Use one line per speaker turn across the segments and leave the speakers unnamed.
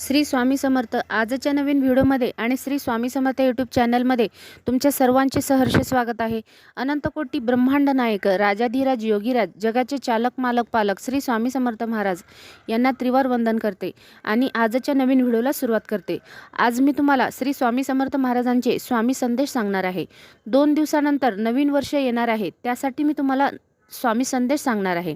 श्री स्वामी समर्थ. आजच्या नवीन व्हिडिओमध्ये आणि श्री स्वामी समर्थ यूट्यूब चॅनलमध्ये तुमच्या सर्वांचे सहर्ष स्वागत आहे. अनंतकोटी ब्रह्मांड नायक राजाधिराज योगीराज जगाचे चालक मालक पालक श्री स्वामी समर्थ महाराज यांना त्रिवार वंदन करते आणि आजच्या नवीन व्हिडिओला सुरुवात करते. आज मी तुम्हाला श्री स्वामी समर्थ महाराजांचे स्वामी संदेश सांगणार आहे. दोन दिवसानंतर नवीन वर्ष येणार आहे त्यासाठी मी तुम्हाला स्वामी संदेश सांगणार आहे.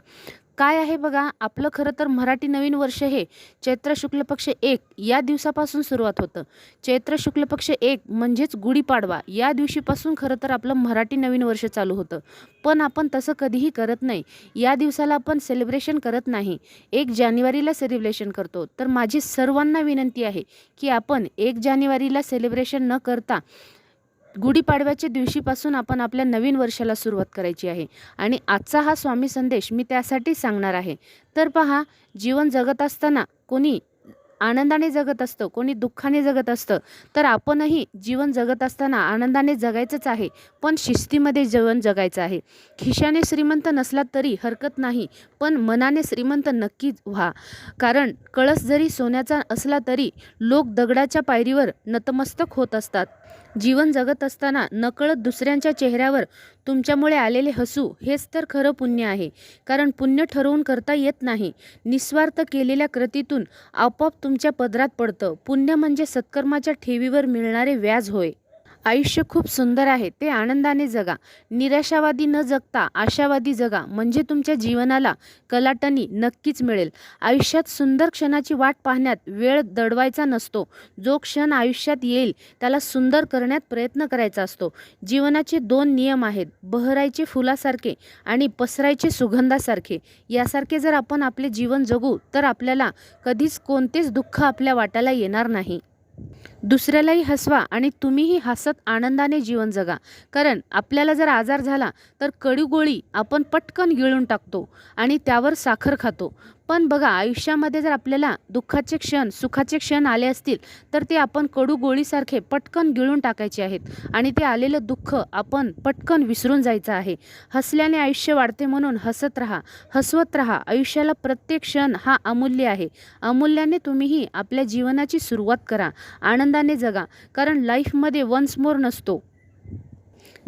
काय आहे बघा आपलं खरं तर मराठी नवीन वर्ष हे चैत्र शुक्ल पक्ष एक या दिवसापासून सुरुवात होतं. चैत्र शुक्ल पक्ष एक म्हणजेच गुढीपाडवा या दिवशीपासून खरं तर आपलं मराठी नवीन वर्ष चालू होतं. पण आपण तसं कधीही करत नाही. या दिवसाला आपण सेलिब्रेशन करत नाही. एक जानेवारीला सेलिब्रेशन करतो. तर माझी सर्वांना विनंती आहे की आपण एक जानेवारीला सेलिब्रेशन न करता गुढीपाडव्याच्या दिवशीपासून आपण आपल्या नवीन वर्षाला सुरुवात करायची आहे. आणि आजचा हा स्वामी संदेश मी त्यासाठी सांगणार आहे. तर पहा जीवन जगत असताना कोणी आनंदाने जगत असतं कोणी दुःखाने जगत असतं तर आपणही जीवन जगत असताना आनंदाने जगायचंच आहे पण शिस्तीमध्ये जीवन जगायचं आहे. खिशाने श्रीमंत नसला तरी हरकत नाही पण मनाने श्रीमंत नक्कीच व्हा. कारण कळस जरी सोन्याचा असला तरी लोक दगडाच्या पायरीवर नतमस्तक होत असतात. जीवन जगत असताना नकळत दुसऱ्यांच्या चेहऱ्यावर तुमच्यामुळे आलेले हसू हेच तर खरं पुण्य आहे. कारण पुण्य ठरवून करता येत नाही. निस्वार्थ केलेल्या कृतीतून आपोआप तुमच्या पदरात पडतं. पुण्य म्हणजे सत्कर्माच्या ठेवीवर मिळणारे व्याज होय. आयुष्य खूप सुंदर आहे ते आनंदाने जगा. निराशावादी न जगता आशावादी जगा म्हणजे तुमच्या जीवनाला कलाटणी नक्कीच मिळेल. आयुष्यात सुंदर क्षणाची वाट पाहण्यात वेळ दडवायचा नसतो. जो क्षण आयुष्यात येईल त्याला सुंदर करण्यात प्रयत्न करायचा असतो. जीवनाचे दोन नियम आहेत बहरायचे फुलासारखे आणि पसरायचे सुगंधासारखे. यासारखे जर आपण आपले जीवन जगू तर आपल्याला कधीच कोणतेच दुःख आपल्या वाट्याला येणार नाही. दुसऱ्यालाही हसवा आणि तुम्हीही हसत आनंदाने जीवन जगा. कारण आपल्याला जर आजार झाला तर कडूगोळी आपण पटकन गिळून टाकतो आणि त्यावर साखर खातो. पण बघा आयुष्यामध्ये जर आपल्याला दुःखाचे क्षण सुखाचे क्षण आले असतील तर ते आपण कडू गोळीसारखे पटकन गिळून टाकायचे आहेत आणि ते आलेलं दुःख आपण पटकन विसरून जायचं आहे. हसल्याने आयुष्य वाढते म्हणून हसत राहा हसवत राहा. आयुष्याला प्रत्येक क्षण हा अमूल्य आहे. अमूल्याने तुम्हीही आपल्या जीवनाची सुरुवात करा. आनंद आनंदाने जगा कारण लाईफमध्ये वन्स मोर नसतो.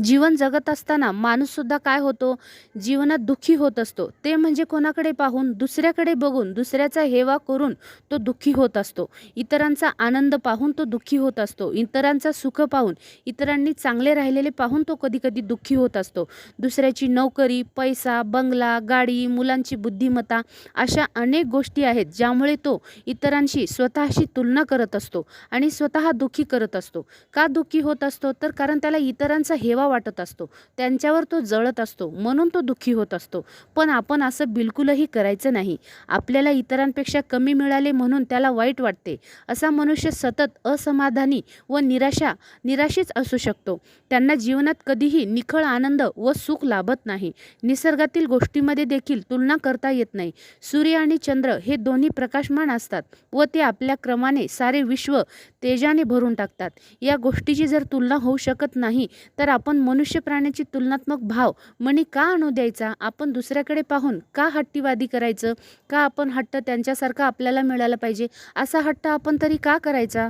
जीवन जगत असताना माणूससुद्धा काय होतो? जीवनात दुःखी होत असतो. ते म्हणजे कोणाकडे पाहून दुसऱ्याकडे बघून दुसऱ्याचा हेवा करून तो दुःखी होत असतो. इतरांचा आनंद पाहून तो दुःखी होत असतो. इतरांचा सुख पाहून इतरांनी चांगले राहिलेले पाहून तो कधी कधी दुःखी होत असतो. दुसऱ्याची नोकरी पैसा बंगला गाडी मुलांची बुद्धिमत्ता अशा अनेक गोष्टी आहेत ज्यामुळे तो इतरांशी स्वतःशी तुलना करत असतो आणि स्वतः दुःखी करत असतो. का दुःखी होत असतो? तर कारण त्याला इतरांचा हेवा वाटत असतो. त्यांच्यावर तो जळत असतो. म्हणून तो दुःखी होत असतो. पण आपण असं बिलकुलही करायचं नाही. आपल्याला इतरांपेक्षा कमी मिळाले म्हणून त्याला वाईट वाटते. असा मनुष्य सतत असमाधानी व निराशा निराशीच असू शकतो. त्यांना जीवनात कधीही निखळ आनंद व सुख लाभत नाही. निसर्गातील गोष्टीमध्ये देखील तुलना करता येत नाही. सूर्य आणि चंद्र हे दोन्ही प्रकाशमान असतात व ते आपल्या क्रमाने सारे विश्व तेजाने भरून टाकतात. या गोष्टीची जर तुलना होऊ शकत नाही तर आपण मनुष्य प्राण्याची तुलनात्मक भाव मनी का आणू द्यायचा? आपण दुसऱ्याकडे पाहून का हट्टीवादी करायचं? का आपण हट्ट त्यांच्यासारखा आपल्याला मिळाला पाहिजे? असा हट्ट आपण तरी का करायचा?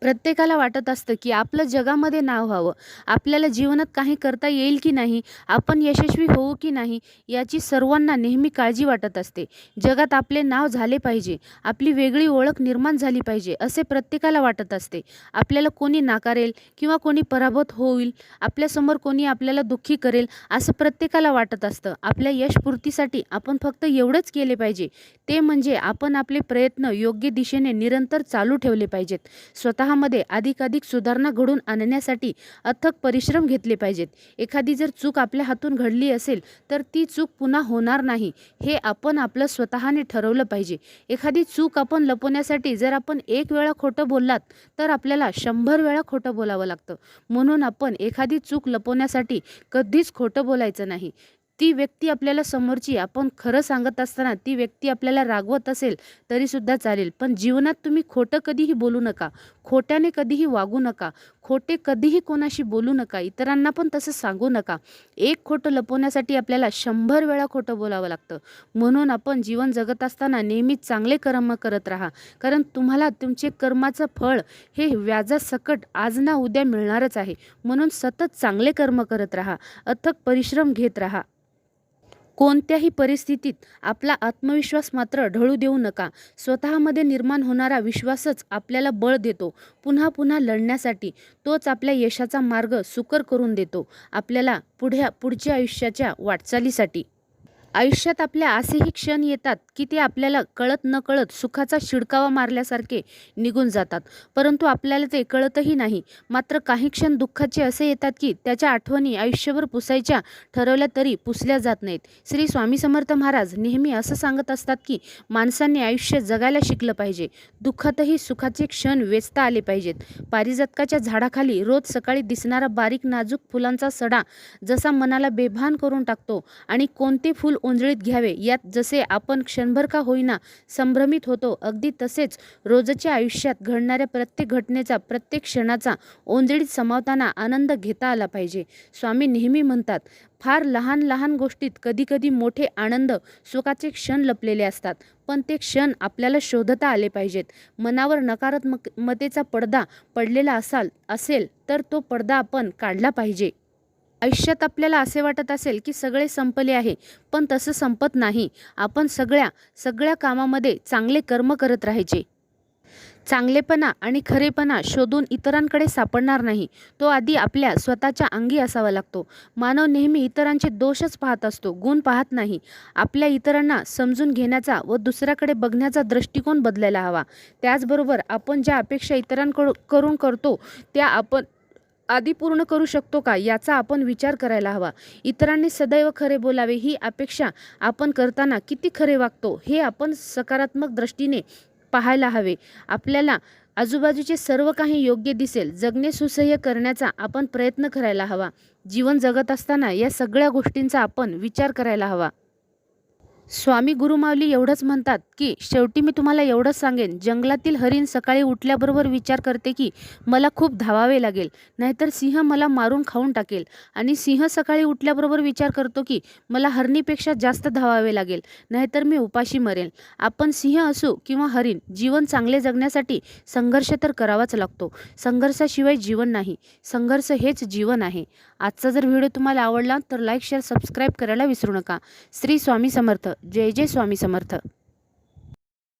प्रत्येकाला वाटत असतं की आपलं जगामध्ये नाव व्हावं. आपल्याला जीवनात काही करता येईल की नाही आपण यशस्वी होऊ की नाही याची सर्वांना नेहमी काळजी वाटत असते. जगात आपले नाव झाले पाहिजे आपली वेगळी ओळख निर्माण झाली पाहिजे असे प्रत्येकाला वाटत असते. आपल्याला कोणी नाकारेल किंवा कोणी पराभूत होईल आपल्यासमोर कोणी आपल्याला दुःखी करेल असं प्रत्येकाला वाटत असतं. आपल्या यशपूर्तीसाठी आपण फक्त एवढंच केले पाहिजे. ते म्हणजे आपण आपले प्रयत्न योग्य दिशेने निरंतर चालू ठेवले पाहिजेत. स्वतः स्वतःमध्ये अधिकाधिक सुधारणा घडून आणण्यासाठी अथक परिश्रम घेतले पाहिजेत. एखादी जर चूक आपल्या हातून घडली असेल तर ती चूक पुन्हा होणार नाही. हे आपण आपलं स्वतःने ठरवलं पाहिजे. एखादी चूक आपण लपवण्यासाठी जर आपण एक वेळा खोटं बोललात तर आपल्याला शंभर वेळा खोटं बोलावं लागतं. म्हणून आपण एखादी चूक लपवण्यासाठी कधीच खोटं बोलायचं नाही. ती व्यक्ती आपल्याला समोरची आपण खरं सांगत असताना ती व्यक्ती आपल्याला रागवत असेल तरीसुद्धा चालेल. पण जीवनात तुम्ही खोटं कधीही बोलू नका. खोट्याने कधीही वागू नका. खोटे कधीही कोणाशी बोलू नका. इतरांना पण तसं सांगू नका. एक खोटं लपवण्यासाठी आपल्याला शंभर वेळा खोटं बोलावं लागतं. म्हणून आपण जीवन जगत असताना नेहमी चांगले कर्म करत राहा. कारण तुम्हाला तुमचे कर्माचं फळ हे व्याजासकट आज ना उद्या मिळणारच आहे. म्हणून सतत चांगले कर्म करत राहा. अथक परिश्रम घेत राहा. कोणत्याही परिस्थितीत आपला आत्मविश्वास मात्र ढळू देऊ नका. स्वतःमध्ये निर्माण होणारा विश्वासच आपल्याला बळ देतो. पुन्हा पुन्हा लढण्यासाठी तोच आपल्या यशाचा मार्ग सुकर करून देतो. आपल्याला पुढ्या पुढच्या आयुष्याच्या वाटचालीसाठी. आयुष्यात आपल्या असेही क्षण येतात की ते आपल्याला कळत न कळत सुखाचा शिडकावा मारल्यासारखे निघून जातात. परंतु आपल्याला ते कळतही नाही. मात्र काही क्षण दुःखाचे असे येतात की त्याच्या आठवणी आयुष्यभर पुसायच्या ठरवल्या तरी पुसल्या जात नाहीत. श्री स्वामी समर्थ महाराज नेहमी असं सांगत असतात की माणसांनी आयुष्य जगायला शिकलं पाहिजे. दुःखातही सुखाचे क्षण वेचता आले पाहिजेत. पारिजातकाच्या झाडाखाली रोज सकाळी दिसणारा बारीक नाजूक फुलांचा सडा जसा मनाला बेभान करून टाकतो आणि कोणते फूल ओंजळीत घ्यावे. यात जसे आपण क्षणभर का होईना संभ्रमित होतो अगदी तसेच रोजच्या आयुष्यात घडणाऱ्या प्रत्येक घटनेचा प्रत्येक क्षणाचा ओंजळीत समावताना आनंद घेता आला पाहिजे. स्वामी नेहमी म्हणतात फार लहान लहान गोष्टीत कधीकधी मोठे आनंद सुखाचे क्षण लपलेले असतात पण ते क्षण आपल्याला शोधता आले पाहिजेत. मनावर नकारात्मक मतेचा पडदा पडलेला असाल असेल तर तो पडदा आपण काढला पाहिजे. आयुष्यात आपल्याला असे वाटत असेल की सगळे संपले आहे पण तसं संपत नाही. आपण सगळ्या सगळ्या कामामध्ये चांगले कर्म करत राहायचे. चांगलेपणा आणि खरेपणा शोधून इतरांकडे सापडणार नाही. तो आधी आपल्या स्वतःच्या अंगी असावा लागतो. मानव नेहमी इतरांचे दोषच पाहत असतो गुण पाहत नाही. आपल्या इतरांना समजून घेण्याचा व दुसऱ्याकडे बघण्याचा दृष्टिकोन बदलायला हवा. त्याचबरोबर आपण ज्या अपेक्षा इतरांकडून करून करतो त्या आपण आधी पूर्ण करू शकतो का याचा आपण विचार करायला हवा. इतरांनी सदैव खरे बोलावे ही अपेक्षा आपण करताना किती खरे वागतो हे आपण सकारात्मक दृष्टीने पाहायला हवे. आपल्याला आजूबाजूचे सर्व काही योग्य दिसेल. जगणे सुसह्य करण्याचा आपण प्रयत्न करायला हवा. जीवन जगत असताना या सगळ्या गोष्टींचा आपण विचार करायला हवा. स्वामी गुरुमावली एवढंच म्हणतात की शेवटी मी तुम्हाला एवढंच सांगेन जंगलातील हरिण सकाळी उठल्याबरोबर विचार करते की मला खूप धावावे लागेल नाहीतर सिंह मला मारून खाऊन टाकेल आणि सिंह सकाळी उठल्याबरोबर विचार करतो की मला हरणीपेक्षा जास्त धावावे लागेल नाहीतर मी उपाशी मरेल. आपण सिंह असू किंवा हरिण जीवन चांगले जगण्यासाठी संघर्ष तर करावाच लागतो. संघर्षाशिवाय जीवन नाही. संघर्ष हेच जीवन आहे. आजचा जर व्हिडिओ तुम्हाला आवडला तर लाईक शेअर सबस्क्राईब करायला विसरू नका. श्री स्वामी समर्थ. जय जय स्वामी समर्थ.